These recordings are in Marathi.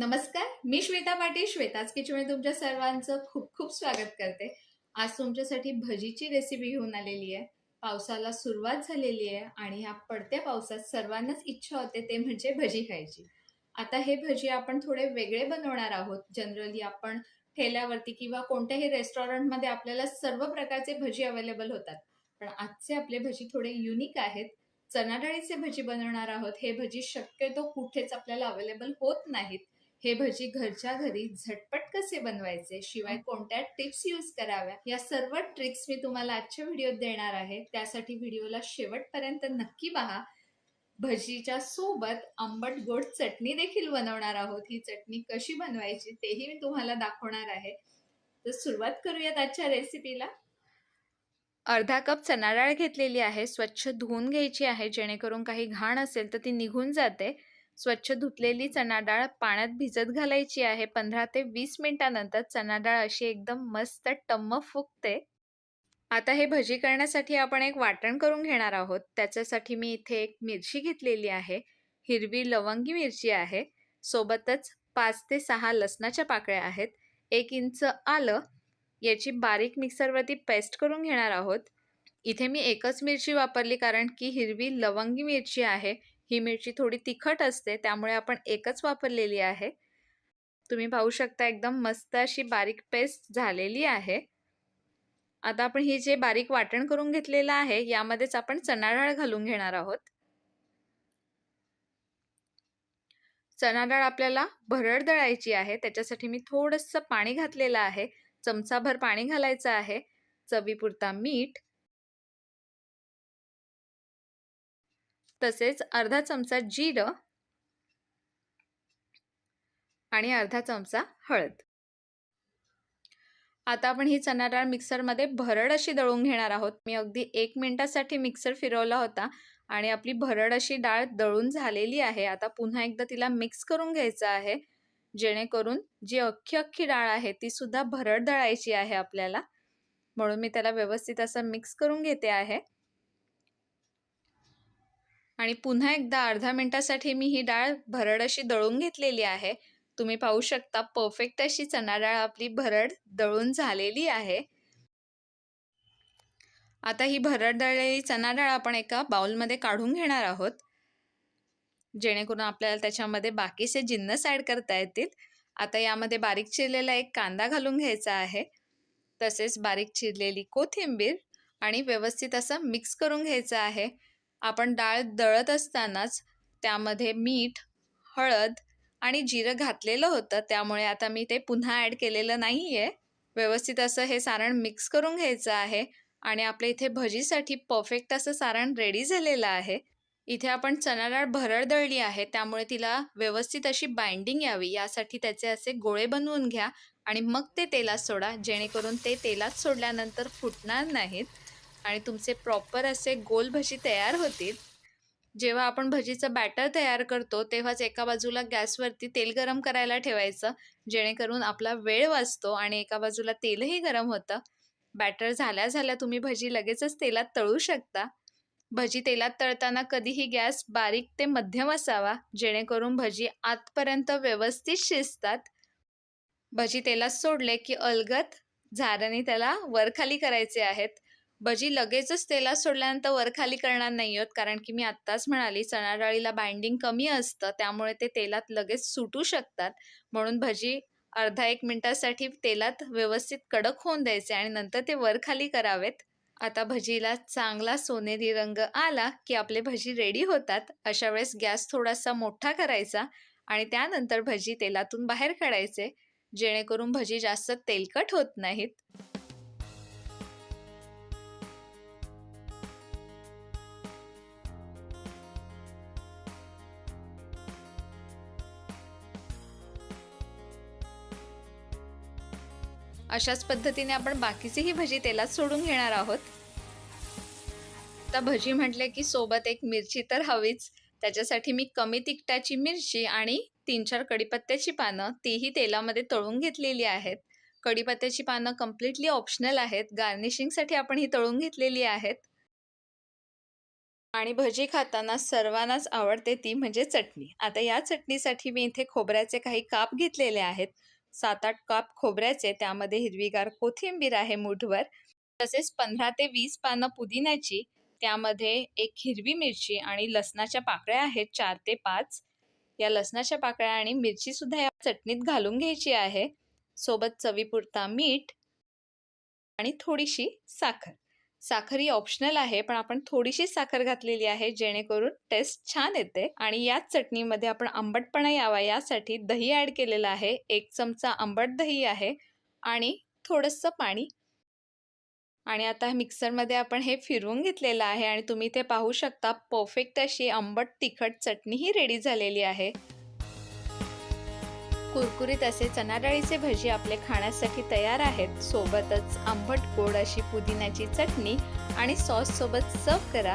नमस्कार मी श्वेता पाटील श्वेताच किचनमध्ये तुमच्या सर्वांचं खूप खूप स्वागत करते. आज तुमच्यासाठी भजीची रेसिपी घेऊन आलेली आहे. पावसाला सुरुवात झालेली आहे आणि ह्या पडत्या पावसात सर्वांनाच इच्छा होते ते म्हणजे भजी खायची. आता हे भजी आपण थोडे वेगळे बनवणार आहोत. जनरली आपण ठेल्यावरती किंवा कोणत्याही रेस्टॉरंटमध्ये आपल्याला सर्व प्रकारचे भजी अवेलेबल होतात. पण आजचे आपले भजी थोडे युनिक आहेत. चणाडाळीचे भजी बनवणार आहोत. हे भजी शक्यतो कुठेच आपल्याला अवेलेबल होत नाहीत. हे भजी घरच्या घरी झटपट कसे बनवायचे? शिवाय कोणत्या टिप्स यूज कराव्या? या सर्व ट्रिक्स मी तुम्हाला आजच्या व्हिडिओत देणार आहे. त्यासाठी व्हिडिओला शेवटपर्यंत नक्की पहा. भजीच्या सोबत आंबट गोड चटणी देखील बनवणार आहोत. ही चटणी कशी बनवायची तेही मी तुम्हाला दाखवणार आहे. तर सुरुवात करूयात आजच्या रेसिपीला अर्धा कप चणा डाळ घेतलेली आहे. स्वच्छ धुवून घ्यायची आहे. जेणेकरून काही घाण असेल तर ती निघून जाते. स्वच्छ धुतलेली चणा डाळ पाण्यात भिजत घालायची आहे. पंधरा ते वीस मिनिटानंतर चणा डाळ अशी एकदम मस्त टम्म फुगते. आता हे भजी करण्यासाठी आपण एक वाटण करून घेणार आहोत. त्याच्यासाठी मी इथे एक मिरची घेतलेली आहे. हिरवी लवंगी मिरची आहे. सोबतच पाच ते सहा लसणाच्या पाकळ्या आहेत. एक इंच आलं. याची बारीक मिक्सरवरती पेस्ट करून घेणार आहोत. इथे मी एकच मिरची वापरली कारण की हिरवी लवंगी मिरची आहे. ही मिरची थोडी तिखट असते त्यामुळे आपण एकच वापरलेली आहे. तुम्ही पाहू शकता एकदम मस्त अशी बारीक पेस्ट झालेली आहे. आता आपण ही जे बारीक वाटण करून घेतलेलं आहे यामध्येच आपण चणा डाळ घालून घेणार आहोत. चणा डाळ आपल्याला भरड दळायची आहे त्याच्यासाठी मी थोडंसं पाणी घातलेलं आहे. चमचाभर पाणी घालायचं आहे. चवीपुरता मीठ तसेच अर्धा चमचा जिरं आणि अर्धा चमचा हळद. आता आपण ही चणा डाळ मिक्सरमध्ये भरड अशी दळून घेणार आहोत. मी अगदी एक मिनिटासाठी मिक्सर फिरवला होता आणि आपली भरड अशी डाळ दळून झालेली आहे. आता पुन्हा एकदा तिला मिक्स करून घ्यायचं आहे. जेणेकरून जी अख्खी अख्खी डाळ आहे ती सुद्धा भरड दळायची आहे आपल्याला. म्हणून मी त्याला व्यवस्थित असं मिक्स करून घेते आहे. आणि पुन्हा एकदा अर्धा मिनिटासाठी मी ही डाळ भरड अशी दळून घेतलेली आहे. तुम्ही पाहू शकता परफेक्ट अशी चणा डाळ आपली भरड दळून झालेली आहे. आता ही भरड दळलेली चणा डाळ आपण एका बाउलमध्ये काढून घेणार आहोत. जेणेकरून आपल्याला त्याच्यामध्ये बाकीचे जिन्नस ॲड करता येतील. आता यामध्ये बारीक चिरलेला एक कांदा घालून घ्यायचा आहे. तसेच बारीक चिरलेली कोथिंबीर आणि व्यवस्थित असं मिक्स करून घ्यायचं आहे. आपण डाळ दळत असतानाच त्यामध्ये मीठ हळद आणि जिरं घातलेलं होतं. त्यामुळे आता मी ते पुन्हा ॲड केलेलं नाही आहे व्यवस्थित असं हे सारण मिक्स करून घ्यायचं आहे आणि आपल्या इथे भजीसाठी परफेक्ट असं सारण रेडी झालेलं आहे. इथे आपण चणा डाळ भरड दळली आहे. त्यामुळे तिला व्यवस्थित अशी बाइंडिंग यावी. यासाठी त्याचे असे गोळे बनवून घ्या आणि मग ते तेलात सोडा. जेणेकरून ते तेलात सोडल्यानंतर फुटणार नाहीत. आणि तुमचे प्रॉपर असे गोल भजी तयार होतील. जेव्हा आपण भजीचं बॅटर तयार करतो तेव्हाच एका बाजूला गॅसवरती तेल गरम करायला ठेवायचं जेणेकरून आपला वेळ वाचतो आणि एका बाजूला तेलही गरम होतं. बॅटर झाल्या झाल्या तुम्ही भजी लगेचच तेलात तळू शकता. भजी तेलात तळताना कधीही गॅस बारीक ते मध्यम असावा जेणेकरून भजी आतपर्यंत व्यवस्थित शिजतात. भजी तेलात सोडले की अलगत झाराने त्याला वरखाली करायचे आहेत. भजी लगेचच तेलात सोडल्यानंतर वरखाली करणार नाही आहोत कारण की मी आत्ताच म्हणाली चणाडाळीला बाइंडिंग कमी असतं त्यामुळे ते तेलात लगेच सुटू शकतात. म्हणून भजी अर्धा एक मिनटासाठी तेलात व्यवस्थित कडक होऊन द्यायचे आणि नंतर ते वरखाली करावेत. आता भजीला चांगला सोनेरी रंग आला की आपले भजी रेडी होतात. अशा वेळेस गॅस थोडासा मोठा करायचा आणि त्यानंतर भजी तेलातून बाहेर काढायचे जेणेकरून भजी जास्त तेलकट होत नाहीत. अशाच पद्धतीने आपण बाकीचीही भजी तेलात सोडून घेणार आहोत. आता भजी म्हटले की सोबत एक मिरची तर हवीच. त्याच्यासाठी मी कमी तिखटाची मिरची आणि तीन चार कडीपत्त्याची पानं तीही तेलामध्ये तळून घेतलेली आहेत. कडीपत्त्याची पानं कम्प्लिटली ऑप्शनल आहेत. गार्निशिंगसाठी आपण ही तळून घेतलेली आहेत. आणि भजी खाताना सर्वांनाच आवडते ती म्हणजे चटणी. आता या चटणीसाठी मी इथे खोबऱ्याचे काही काप घेतलेले आहेत. सात आठ काप खोबऱ्याचे त्यामध्ये हिरवीगार कोथिंबीर आहे मुठभर. तसेच पंधरा ते वीस पानं पुदिन्याची त्यामध्ये एक हिरवी मिरची आणि लसणाच्या पाकळ्या आहेत चार ते पाच. या लसणाच्या पाकळ्या आणि मिरची सुद्धा या चटणीत घालून घ्यायची आहे. सोबत चवीपुरता मीठ आणि थोडीशी साखर. साखर ही ऑप्शनल आहे पण आपण थोडीशी साखर घातलेली आहे जेणेकरून टेस्ट छान येते. आणि याच चटणीमध्ये आपण आंबटपणा यावा यासाठी दही ॲड केलेलं आहे. एक चमचा आंबट दही आहे आणि थोडंसं पाणी. आणि आता मिक्सरमध्ये आपण हे फिरवून घेतलेलं आहे आणि तुम्ही ते पाहू शकता परफेक्ट अशी आंबट तिखट चटणी ही रेडी झालेली आहे. कुरकुरीत असे चणाडाळीचे भजी आपले खाण्यासाठी तयार आहेत. सोबतच आंबट गोड अशी पुदिन्याची चटणी आणि सॉस सोबत सर्व करा.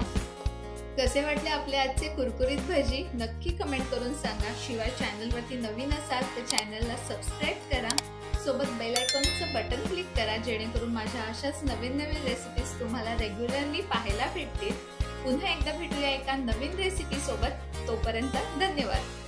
कसे वाटले आपले आजचे कुरकुरीत भजी? नक्की कमेंट करून सांगा. शिवाय चॅनलवरती नवीन असाल तर चॅनलला सबस्क्राईब करा. सोबत बेल आयकॉनचं बटन क्लिक करा. जेणेकरून माझ्या अशाच नवीन नवीन रेसिपीज तुम्हाला रेग्युलरली पाहायला भेटतील. पुन्हा एकदा भेटूया एका नवीन रेसिपी सोबत. तोपर्यंत धन्यवाद.